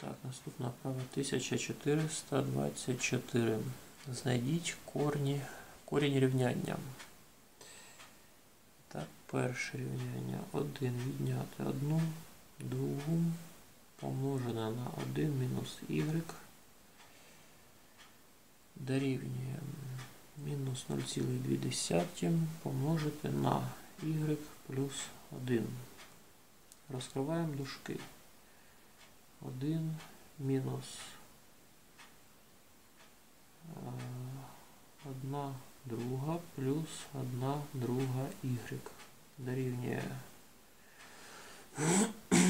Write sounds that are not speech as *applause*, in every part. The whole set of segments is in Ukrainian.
Так, наступна вправа 1424. Знайдіть корні, корінь рівняння. Так, перше рівняння 1 відняти 1, другу помножене на 1 мінус y дорівнює мінус 0,2 помножити на y плюс 1. Розкриваємо дужки. 1 мінус 1 друга плюс 1 друга y дорівнює *clears throat*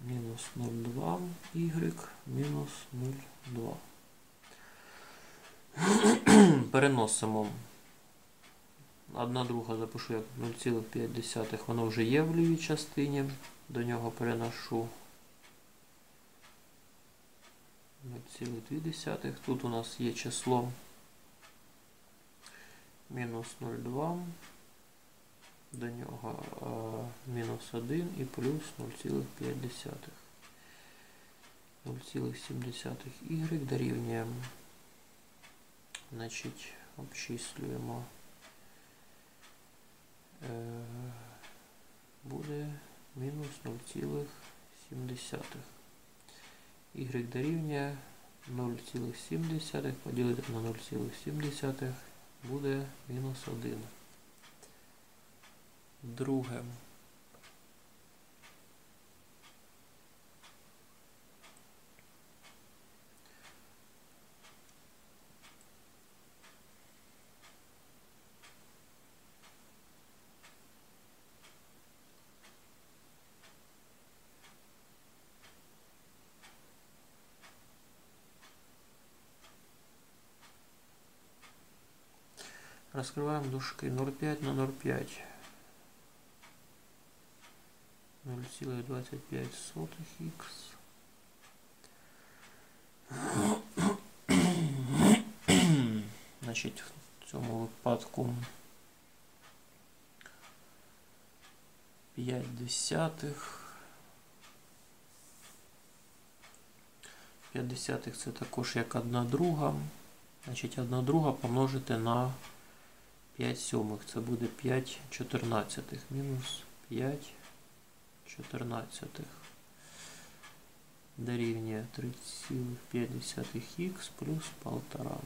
мінус 0,2 y мінус 0,2. *clears throat* Переносимо. Одна друга запишу як 0,5, воно вже є в лівій частині. До нього переношу 0,2. Тут у нас є число мінус 0,2. До нього мінус 1 і плюс 0,5. 0,7 y дорівнює. Значить, обчислюємо. Е, буде мінус 0,7. Y дорівнює 0,7 поділити на 0,7 буде мінус 1. Друге. Раскрываем дужки 0,5 на 0,5. 0,25 х. Значить, в цьому випадку 5 десятих. 5 десятих це також як 1 друга. Значить, 1 друга помножити на 5 сьомих. Це буде 5 чотирнадцятих. Мінус 5 чотирнадцятих. Дорівнює 3,5х плюс 1,5.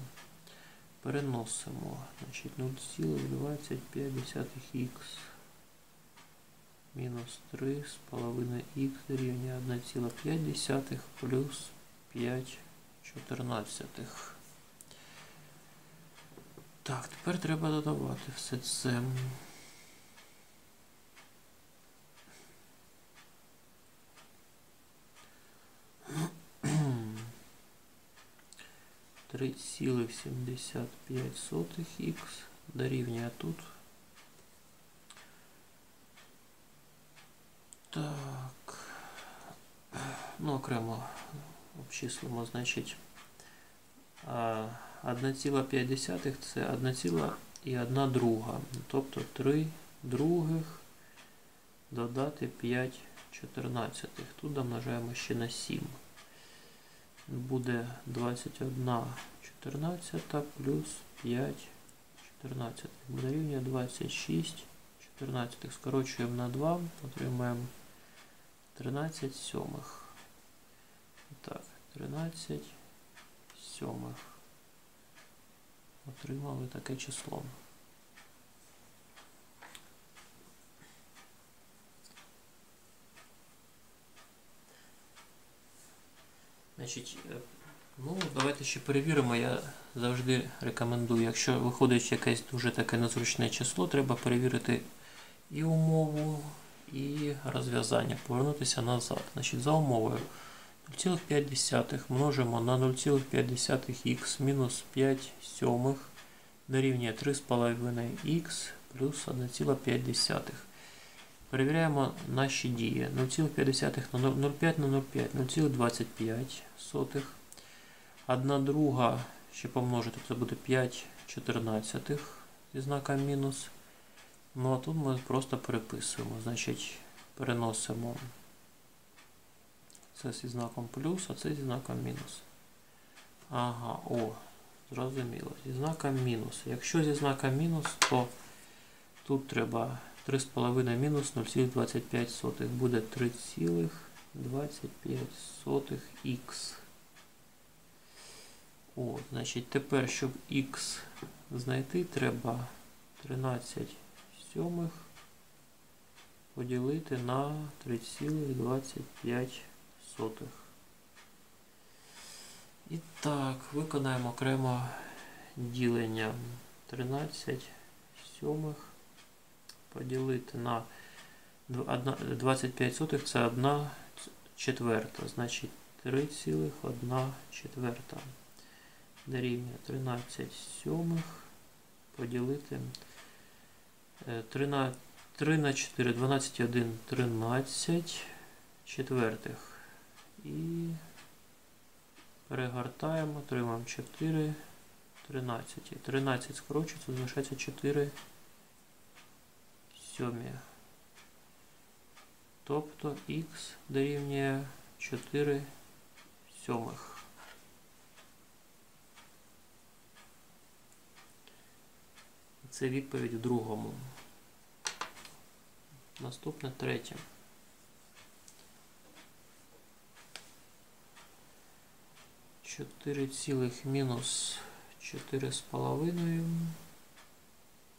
Переносимо. Значить 0,25х мінус 3,5х дорівнює 1,5 плюс 5 чотирнадцятих. Так, тепер треба додавати все це. Три цілих сімдесят п'ять сотих х дорівнює тут. Так. Ну, окремо обчислимо, значить. 1,5 це 1,1 друга. Тобто 3 других додати 5 чотирнадцятих. Тут домножаємо ще на 7. Буде 21 14 плюс 5 14. Буде рівня 26 14. Скорочуємо на 2, отримаємо 13 сьомих. Так, 13 сьомих. Отримали таке число. Значить, ну, давайте ще перевіримо. Я завжди рекомендую, якщо виходить якесь дуже таке незручне число, треба перевірити і умову, і розв'язання, повернутися назад. Значить, За умовою 0,5 множимо на 0,5х мінус 5 сьомих дорівнює 3,5х плюс 1,5. Перевіряємо наші дії. 0,5 на 0,5 на 0,5, 0,25 сотих. 1 друга ще помножити, це буде 5 чотирнадцятих зі знаком мінус. Ну а тут ми просто переписуємо. Значить, переносимо Це зі знаком плюс, а це зі знаком мінус. Ага, о, зрозуміло. Зі знаком мінус. Якщо зі знаком мінус, то тут треба 3,5 мінус 0,25. Буде 3,25х. О, значить, тепер, щоб х знайти, треба 13 сьомих поділити на 3,25. І так, виконаємо окремо ділення 13 сьомих поділити на 25 сотих це 1 четверта, значить 3,1 четверта. Дорівнює 13 сьомих поділити 3 на 3 на 4, 12, 1, 13 четвертих. І перегортаємо, отримаємо 4, 13. 13 скорочується, залишається 4 сьомі. Тобто х дорівнює 4 сьомих. Це відповідь в другому. Наступне третє. 4 цілих мінус 4 з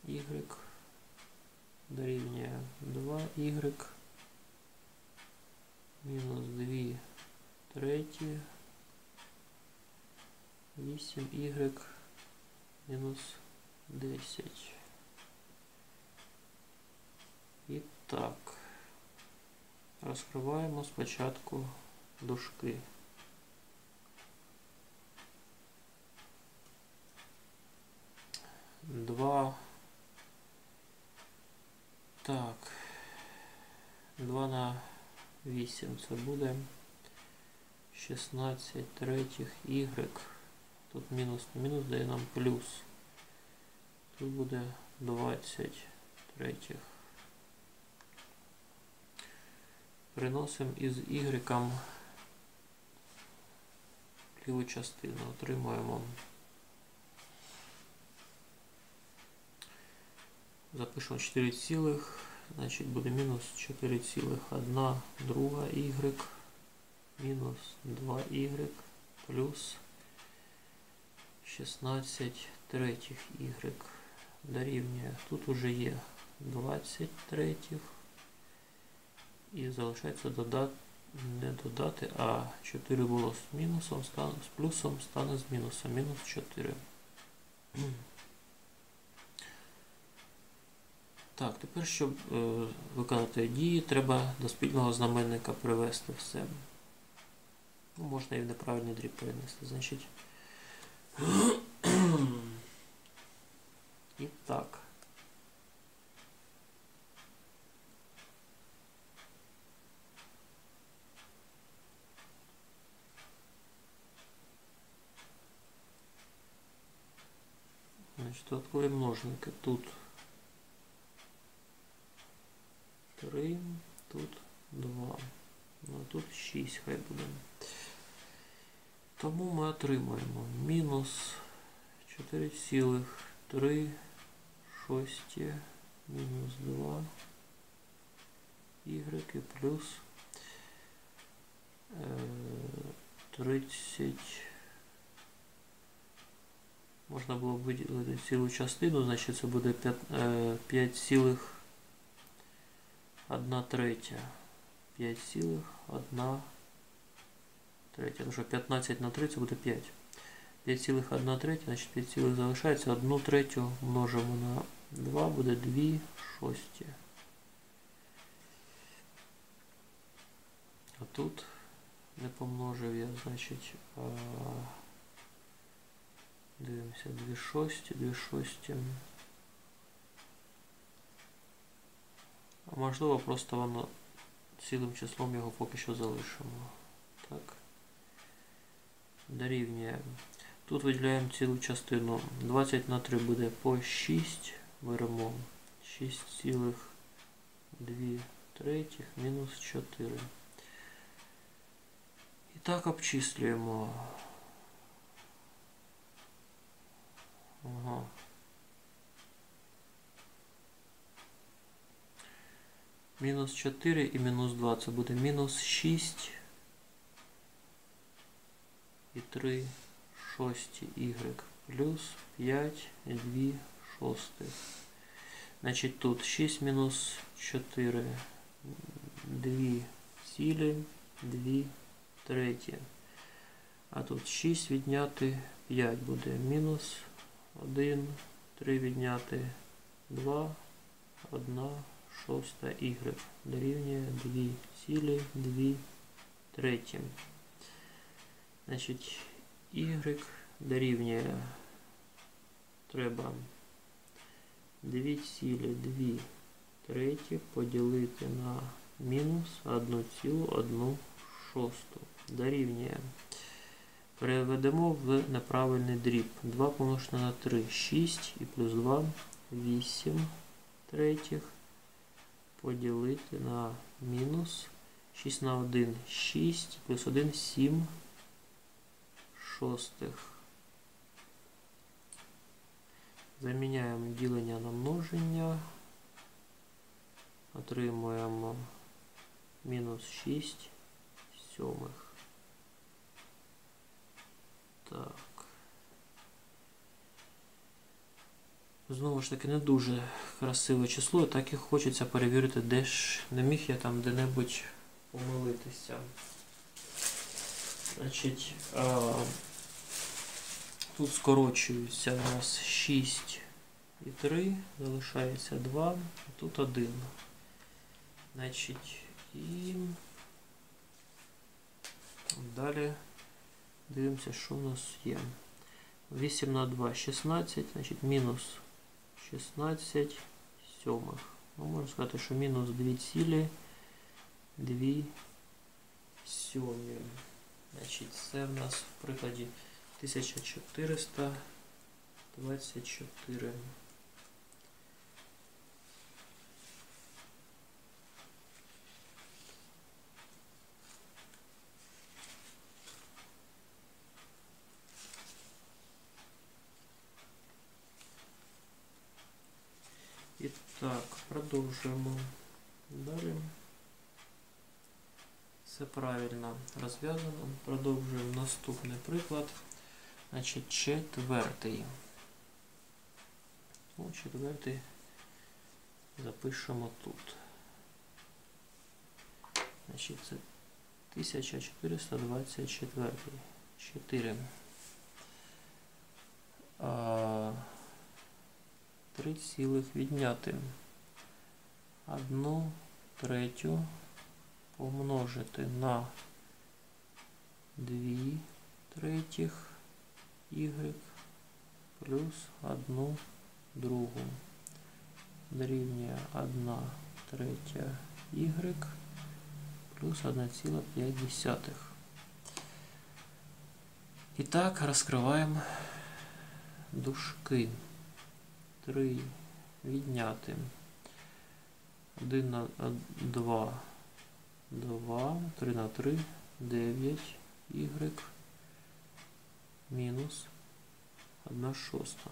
y дорівнює 2y мінус 2 треті 8y мінус 10. І так, розкриваємо спочатку дужки. 2. Так. 2 на 8 це буде 16 третіх Y. Тут мінус мінус дає нам плюс. Тут буде 20 третіх. Приносимо із Y ліву частину. Отримуємо Запишемо 4 цілих, значить буде мінус 4 цілих 1 друга y, мінус 2y плюс 16 третіх y дорівнює. Тут уже є 20 третіх. І залишається додати, не додати, а 4 було з мінусом, стане, з плюсом стане з мінусом, мінус 4. Так, тепер, щоб е, виконати дії, треба до спільного знаменника привести все. Ну, Можна і в неправильний дріб перенести. Значить. І так. Значить, додаткові множники тут. 3, тут 2. Ну тут 6 хай буде. Тому ми отримаємо мінус 4,3 шості мінус 2 y і плюс 30. Е, Можна було б виділити цілу частину, значить це буде 5 цілих 1 третя. 5 цілих, 1 третя. Тому що 15 на 3 це буде 5. 5 цілих 1 третя, значить 5 цілих залишається. 1 третю множимо на 2, буде 2 шості. А тут не помножив я, значить, а... дивимося 2 шості, 2 шості. Можливо, просто воно цілим числом його поки що залишимо. Так. Дорівнює. Тут виділяємо цілу частину. 20 на 3 буде по 6. Беремо 6,2 третіх мінус 4. І так, обчислюємо. Ага. Мінус 4 і мінус 2 це буде мінус 6 і 3 шості y плюс 5 і 2 шостих. Значить тут 6 мінус 4, 2 цілі, 2 треті. А тут 6 відняти 5 буде. Мінус 1, 3 відняти 2, 1 шоста y дорівнює 2 цілі, 2 треті. Значить, y дорівнює треба 2 цілі 2 треті поділити на мінус 1,1 шосту. Дорівнює. Переведемо в неправильний дріб. 2 помножити на 3 6 і плюс 2 8 третіх поділити на мінус 6 на 1 6 плюс 1 7 шостих. Заміняємо ділення на множення. Отримуємо мінус 6 сьомих. Так. Знову ж таки, не дуже красиве число, так і хочеться перевірити, де ж не міг я там де-небудь помилитися. Значить, а, тут скорочується у нас 6 і 3, залишається 2, а тут 1. Значить, і далі дивимося, що у нас є. 8 на 2 16, значить мінус 16 сьомих. Ну, можна сказати, що мінус 2 цілі 2 сьомі. Значить, це в нас в прикладі 1424. Продовжуємо далі. Все правильно розв'язано. Продовжуємо наступний приклад. Значить, четвертий. Ну, четвертий запишемо тут. Значить, це 1424. 4. А, 3 цілих відняти. Одну третю помножити на 2 третіх y плюс 1 другу дорівнює 1 третя y плюс 1,5. І так, розкриваємо дужки. 3 відняти 1 на 2 2, 3 на 3, 9, y, мінус 1 шоста.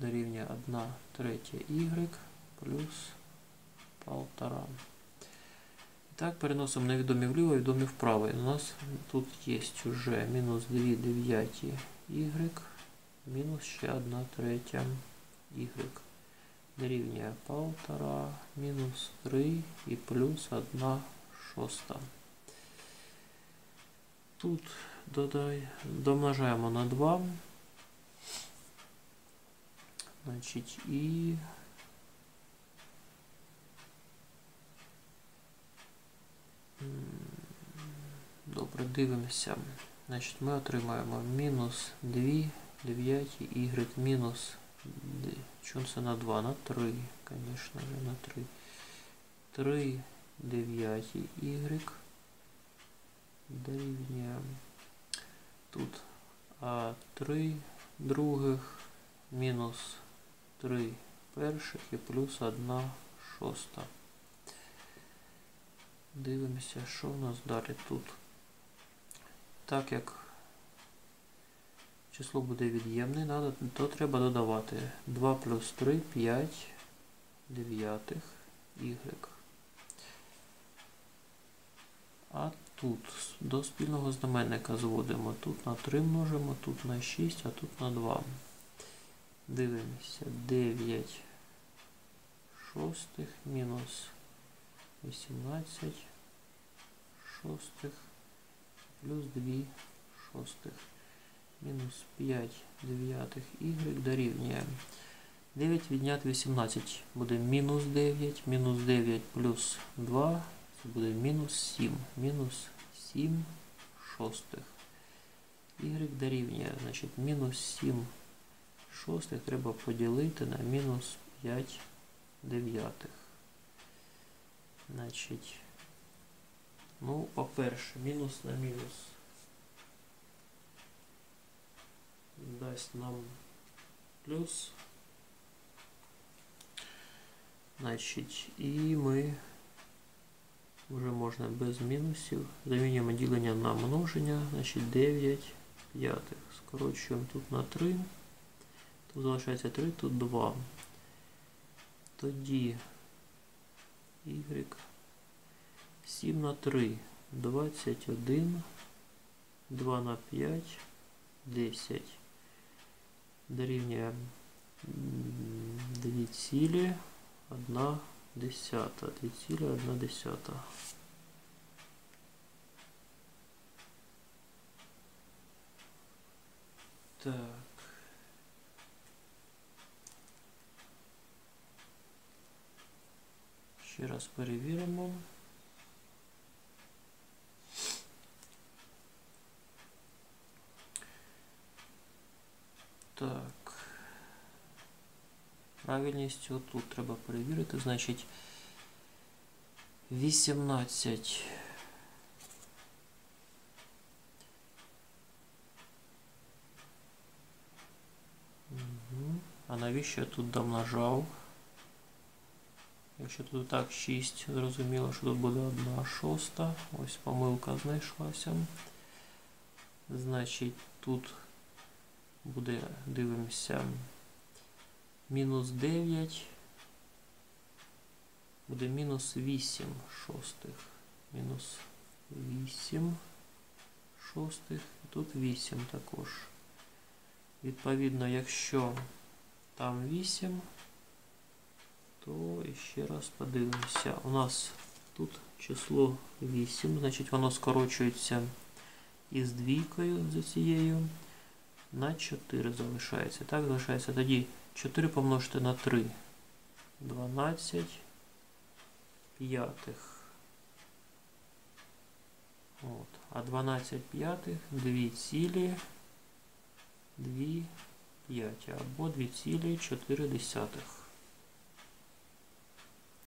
Дорівнює 1 третя y плюс 1,5. І так, переносимо невідомі вліво відомі вправо. І у нас тут є вже мінус 2 дев'яті y, мінус ще 1 третя y дорівнює 1,5 мінус 3 і плюс 1 шоста. Тут додай, домножаємо на 2. Значить, і добре дивимося. Значить, ми отримаємо мінус 2 9 y мінус 9. Джонса на 2, на 3, звісно, на 3. 3 дев'ятій Y дорівнює тут а 3 других мінус 3 перших і плюс 1 шоста. Дивимося, що в нас далі тут. Так як число буде від'ємне, то треба додавати 2 плюс 3, 5 дев'ятих y. А тут до спільного знаменника зводимо. Тут на 3 множимо, тут на 6, а тут на 2. Дивимося. 9 шостих мінус 18 шостих плюс 2 шостих мінус 5 дев'ятих y дорівнює 9 відняти 18 буде мінус 9, мінус 9 плюс 2 це буде мінус 7, мінус 7 шостих. Y дорівнює, значить, мінус 7 шостих треба поділити на мінус 5 дев'ятих. Значить, ну, по-перше, мінус на мінус дасть нам плюс. Значить, і ми вже можна без мінусів. Замінюємо ділення на множення, значить 9 п'ятих. Скорочуємо тут на 3. Тут залишається 3, тут 2. Тоді y 7 на 3, 21, 2 на 5, 10. Дорівнює 2 цілі, 1 десята. 2 цілі, 1 десята. Так. Ще раз перевіримо. Так. Правильність тут треба перевірити. Значить 18. Мгм. А навіщо я тут домножав? Якщо тут так 6, зрозуміло, що тут буде 1 шоста. Ось помилка знайшлася. Значить, тут буде, дивимося, мінус 9. Буде мінус 8 шостих. Мінус 8 шостих. І тут 8 також. Відповідно, якщо там 8, то ще раз подивимося. У нас тут число 8, значить воно скорочується із двійкою за цією на 4 залишається. Так, залишається тоді 4 помножити на 3. 12 п'ятих. От. А 12 п'ятих 2 цілі 2 п'яті або 2,4.